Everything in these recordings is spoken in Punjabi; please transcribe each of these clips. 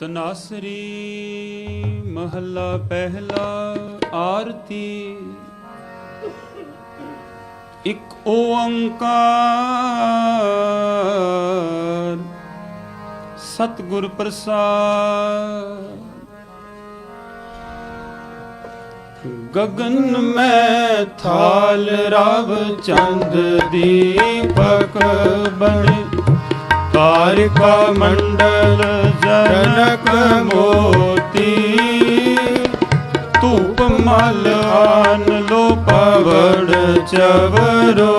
ਤਨਾਸਰੀ ਮਹੱਲਾ ਪਹਿਲਾ, ਆਰਤੀ। ਇਕ ਓੰਕਾਰ, ਸਤਿਗੁਰ ਪ੍ਰਸਾਦ। ਗगन ਮੈਂ ਥਾਲ ਰਵ ਚੰਦ ਦੀਪਕ ਬਣੇ ਤਾਰਿਕਾ ਮੰਡਲ ਜਨਕ ਮੋਤੀ। ਧੂਪ ਮਲ ਆਨ ਲੋ ਪਵੜ ਚਵਰੋ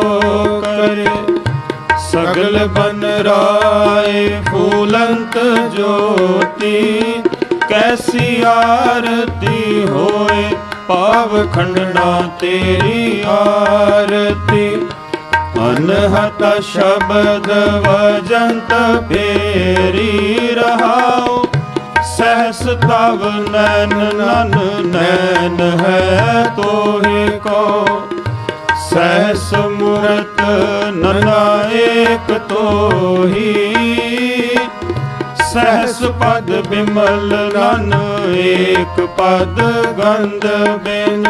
ਕਰੇ। ਸਗਲ ਬਨ ਰਾਏ ਫੂਲੰਤ ਜੋਤੀ। ਕੈਸੀ ਆਰਤੀ ਹੋਏ ਪਾਵ ਖੰਡਣਾ ਤੇਰੀ ਆਰਤੀ। ਅਨਹਤ ਸ਼ਬਦ ਵਜੰਤ ਫੇਰੀ ਰਹਾਉ। ਸਹਸ ਤਵ ਨੈਨ ਨਨ ਨੈਨ ਹੈ ਤੋਹਿ ਕੋ। ਸਹਸ ਮੂਰਤ ਨਨਾ ਏਕ ਤੋਹੀ। ਸਹਸ ਪਦ ਬਿਮਲ ਨਨ ਏਕ ਪਦ ਗੰਧ ਬਿਨ।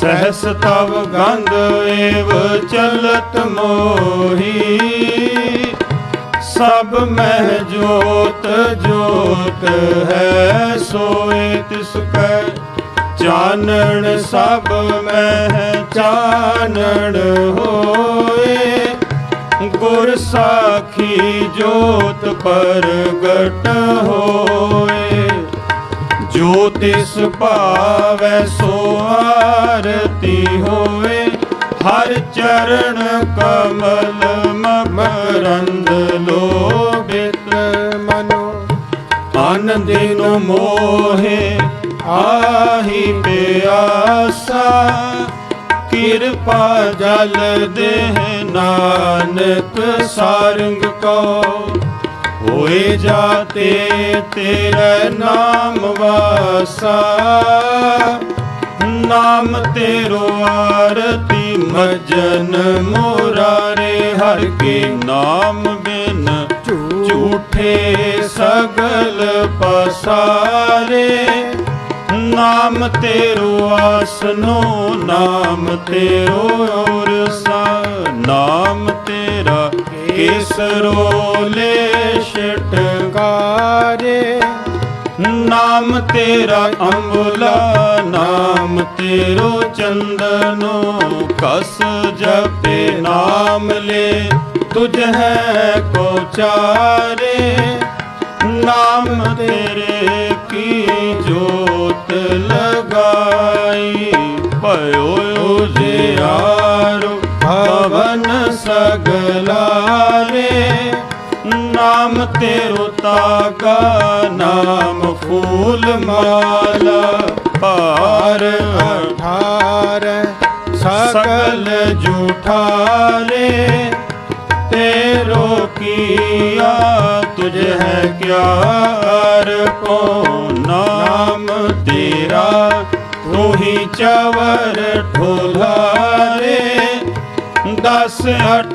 ਸਹਸ ਤਵ ਗੰਧ ਏਵ ਚਲਤ ਮੋਹੀ। ਸਭ ਮਹਿ ਜੋਤ ਜੋਤ ਹੈ, ਸੋਏ ਤਿਸ ਕੈ ਚਾਨਣ, ਸਭ ਮਹਿ ਚਾਨਣ ਹੋਏ। ਗੁਰ ਸਾਖੀ ਜੋਤ ਪ੍ਰਗਟ ਹੋਏ। ਜੋ ਤਿਸ ਭਾਵੈ ਸੋ ਆਰਤੀ ਹੋਏ ਹਰ ਚਰਨ ਕਮਲ ਮਕਰੰਦ ਲੋਭਿਤ। ਮਨੋ ਆਨੰਦਿਨੋ ਮੋਹੇ ਆਹੀ ਪਿਆਸਾ ਕਿਰਪਾ ਜਲ ਦੇਹ ਨਾਨਕ ਸਾਰੰਗ ਕੋ। ਹੋਏ ਜਾਤੇ ਤੇਰੇ ਨਾਮ ਵਾਸਾ। ਨਾਮ ਤੇਰੋ ਆਰਤੀ ਮਜਨ ਮੋਰਾਰੇ ਹਰ ਕੇ ਨਾਮ ਬਿਨ ਝੂਠੇ ਸਗਲ ਪਸਾਰੇ। ਨਾਮ ਤੇਰੋ ਆਸਨੋ, ਨਾਮ ਤੇਰੋ ਔਰਸਾ। ਨਾਮ ਤੇਰਾ ਕੇਸਰੋ ਲੈ ਛਟਕਾਰੇ? ਨਾਮ ਤੇਰਾ ਅੰਬੁਲਾ, ਨਾਮ ਤੇਰੋ ਚੰਦਨੋ, ਕਸ ਜਪੇ ਨਾਮ ਲੈ, ਤੁਝ ਹੈ ਕੋ ਚਾਰੇ ਨਾਮ ਤੇਰੇ ਕੀ ਜੋਤ ਲਗਾਈ, ਭਇਓ ਉਜਿਆਰੋ ਭਵਨ ਸਗਲਾਰੇ, ਨਾਮ ਤੇਰੋ ਤਾਗਾ, ਨਾਮ ਫੂਲ ਮਾਲਾ, ਭਾਰ ਅਠਾਰ ਸਕਲ ਜੂਠਾਰੇ, ਤੇਰੋ ਕੀਆ, ਤੁਝ ਹੈ ਕਿਆ ਅਰ ਕੋ ਨਾਮ ਤੇਰਾ ਤੂੰ ਹੀ ਚਵਰ ਠੋਲਾਰੇ ਦਸ, ਅਠ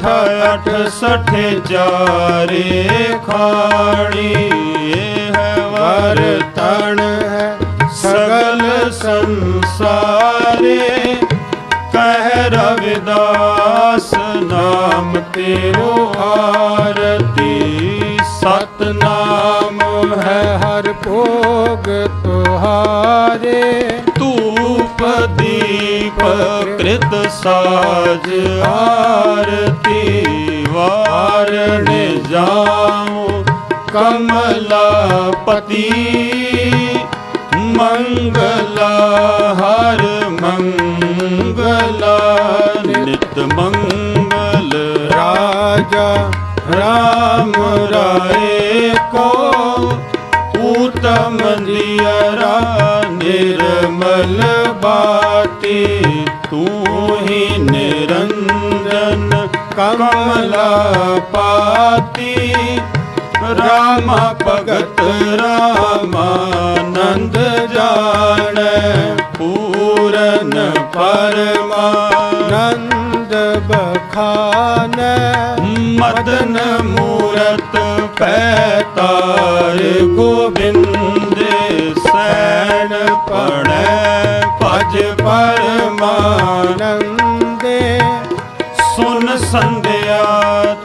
ਅਠ, ਸਠੇ, ਚਾਰੇ ਖਾਣੀ ਇਹ ਹੈ, ਵਰਤਣ ਹੈ ਸਗਲ ਸੰਸਾਰੇ। ਕਹਿ ਰਵਿਦਾਸ ਨਾਮ ਤੇ ਤੇਰੋ ਆਰਤੀ ਸਤਨਾਮ ਨਾਮ ਹੈ ਹਰ ਭੋਗ ਤੁਹਾਰੇ। ਧੂਪ ਦੀਪ ਕ੍ਰਿਤ ਸਾਜ ਆਰਤੀ ਵਾਰਣ ਜਾਉ ਕਮਲਾਪਤੀ। ਮੰਗਲਾ ਹਰ ਮੰਗਲਾ, ਨਿਤ ਮੰਗਲ ਰਾਜਾ। ਰਾਮ ਰਾਏ ਕੋ ਊਤਮ ਦਿਅਰਾ ਨਿਰਮਲ ਬਾਤੀ, ਤੂੰ ਹੀ ਨਿਰੰਜਨ ਕਮਲਾ ਪਾਤੀ। ਰਾਮ ਭਗਤ ਰਾਮਾਨੰਦ ਜਾਣੈ, ਪੂਰਨ ਪਰਮਾਨੰਦ ਬਖਾਨੈ ਮਦਨ ਮੂਰਤ ਪੈ ਗੋਬਿੰਦ ਸੈਣ ਪੜੈ ਭਜ ਪਰਮਾਨ ਆਨੰਦੇ ਸੁਨ ਸੰਧਿਆ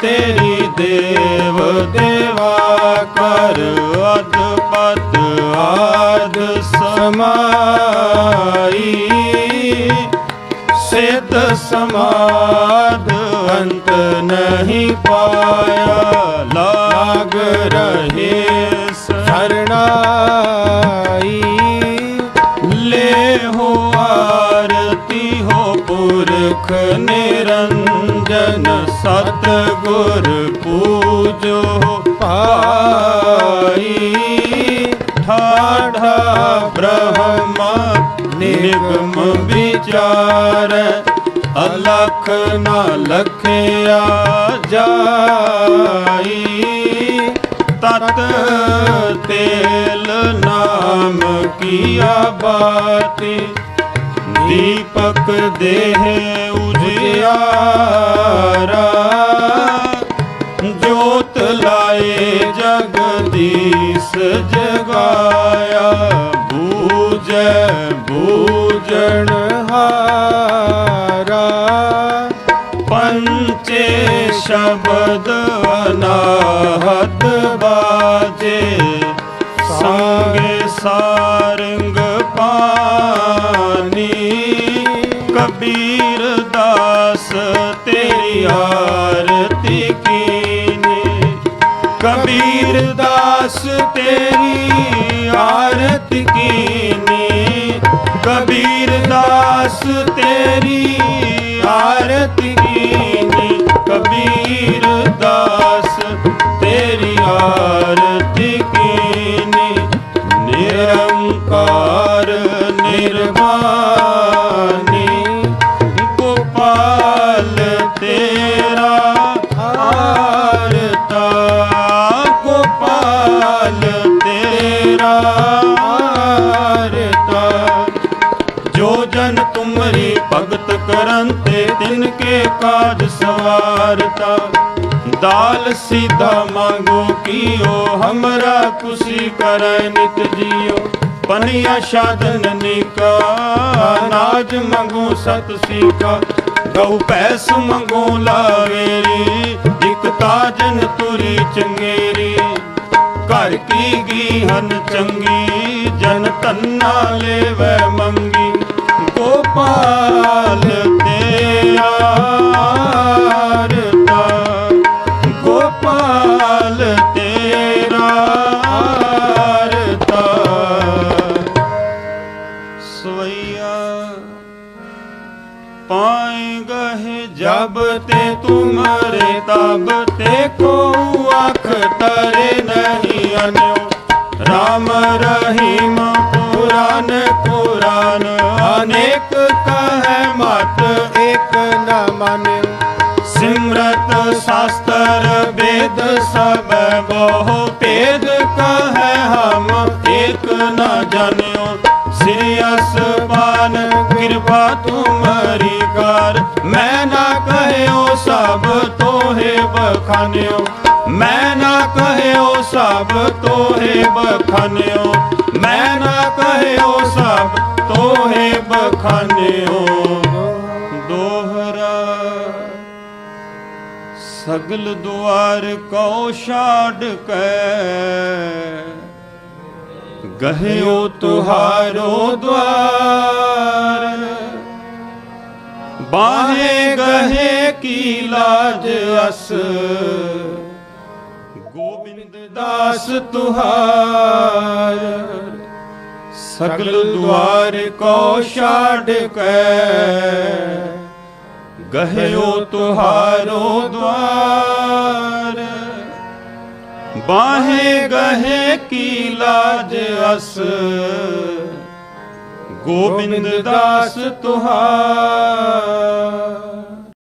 ਤੇਰੀ ਦੇਵ ਦੇਵਾ ਕਰ ਅਦਪਤ ਆਦ ਸਮਾਈ ਸਿਧ ਸਮਾਦ ਅੰਤ ਨਹੀਂ ਪਾਇਆ। ਲਾਗ ਰਹੇ ਸਰਣਾਈ। ਲੈ ਹੋ ਆਰਤੀ ਹੋ ਪੁਰਖ ਨਿਰੰਜਨ। ਸਤ ਗੁਰ ਪੂਜੋ ਪਾਈ ਵਿਚਾਰ ਅਲਖ ਨਾ ਲਖਿਆ ਜਾਈ। ਤਤ ਤੇਲ ਨਾਮ ਕੀਆ ਬਾਤੀ। ਦੀਪਕ ਦੇਹ ਉਜਿਆਰਾ ਜੋਤ ਲਾਏ ਜਗਦੀਸ਼ ਜਗਾਇਆ। ਬੂਜੈ ਬੂਜਣ ਹਾਰਾ। ਪੰਚੇ ਸ਼ਬਦ ਅਨਾਹਤ ਬਾਜੇ। ਸੰਗੇ ਸਾਰੰਗ ਪਾਨੀ। ਕਬੀਰ ਦਾਸ ਤੇਰੀ ਆਰਤੀ ਕੀਨੀ। ਕਬੀਰ ਦਾਸ ਤੇਰੀ ਆਰਤੀ ਕੀਨੀ। ਕਬੀਰ ਦਾਸ ਤੇਰੀ ਆਰਤੀ ਕੀਨੀ ਕਬੀਰ ਭਗਤ ਤਿਨ ਕੇ ਕਾਜ ਸਵਾਰਤਾ। ਦਾਲ ਸੀਧਾ ਮੰਗੋ ਕੀਓ, ਹਮਰਾ ਖੁਸ਼ੀ ਕਰੈ ਨਿਤ ਜੀਓ। ਪਨੀਆ ਸਾਧਨ ਨਿਕਾ ਨਾਜ ਮੰਗੋ ਸਤ ਸਿਕਾ ਗਉ ਪੈਸ ਮੰਗੋ ਲਾਵੇਰੀ ਇਕ ਤਾਜਨ ਤੁਰੀ ਚੰਗੇਰੀ ਘਰ ਕੀ ਗੀਹਨ ਚੰਗੀ, ਜਨ ਤੰਨਾ ਲੈਵੈ ਮੰਗੀ। ਗੋਪਾਲ ਜਬ ਤੇ ਤੁਮਰੇ ਤਬ ਤੇ ਕੋ ਆਖ ਤਰੇ ਨਹੀਂ ਅਨਿਓ। ਰਾਮ ਰਹੀਮ ਪੁਰਾਨ ਪੁਰਾਨ, ਅਨੇਕ ਕਹੈ ਮਤ ਇੱਕ ਨਾ ਮਾਨਿਓ। ਸਿਮਰਤ ਸ਼ਾਸਤਰ ਵੇਦ ਸਭ ਬਹੁ ਭੇਦ ਕਹੈ ਹਮ ਏਕ ਨ ਜਾਣਿਓ ਸ੍ਰੀ ਕਿਰਪਾ ਤੁਮਰੀ ਕਰ। ਮੈਂ ਨਾ ਕਹਿਓ ਸਭ ਤੋਹੇ ਬਖਾਨਿਓ। ਮੈਂ ਨਾ ਕਹਿਓ ਸਭ ਤੋਹੇ ਬਖਾਨਿਓ। ਮੈਂ ਨਾ ਕਹਿਓ ਸਭ ਤੋਹੇ ਬਖਾਨਿਓ। ਦੋਹਰਾ ਸਗਲ ਦੁਆਰ ਕਉ ਛਾੜ ਕੈ। ਗਹਿਓ ਤੁਹਾਰੋ ਦਵਾਰ ਬਾਹੇ ਗਹੇ ਕੀ ਲਾਜ ਅਸ। ਗੋਬਿੰਦ ਦਾਸ ਤੁਹਾਰ। ਸਗਲ ਦੁਆਰ ਕਉ ਛਾੜ ਕੈ। ਗਹਿਓ ਤੁਹਾਰੋ ਦਵਾਰ ਬਾਹੇ ਗਹੇ ਕੀ ਲਾਜ ਅਸ? ਗੋਬਿੰਦ ਦਾਸ ਤੁਹਾਰ।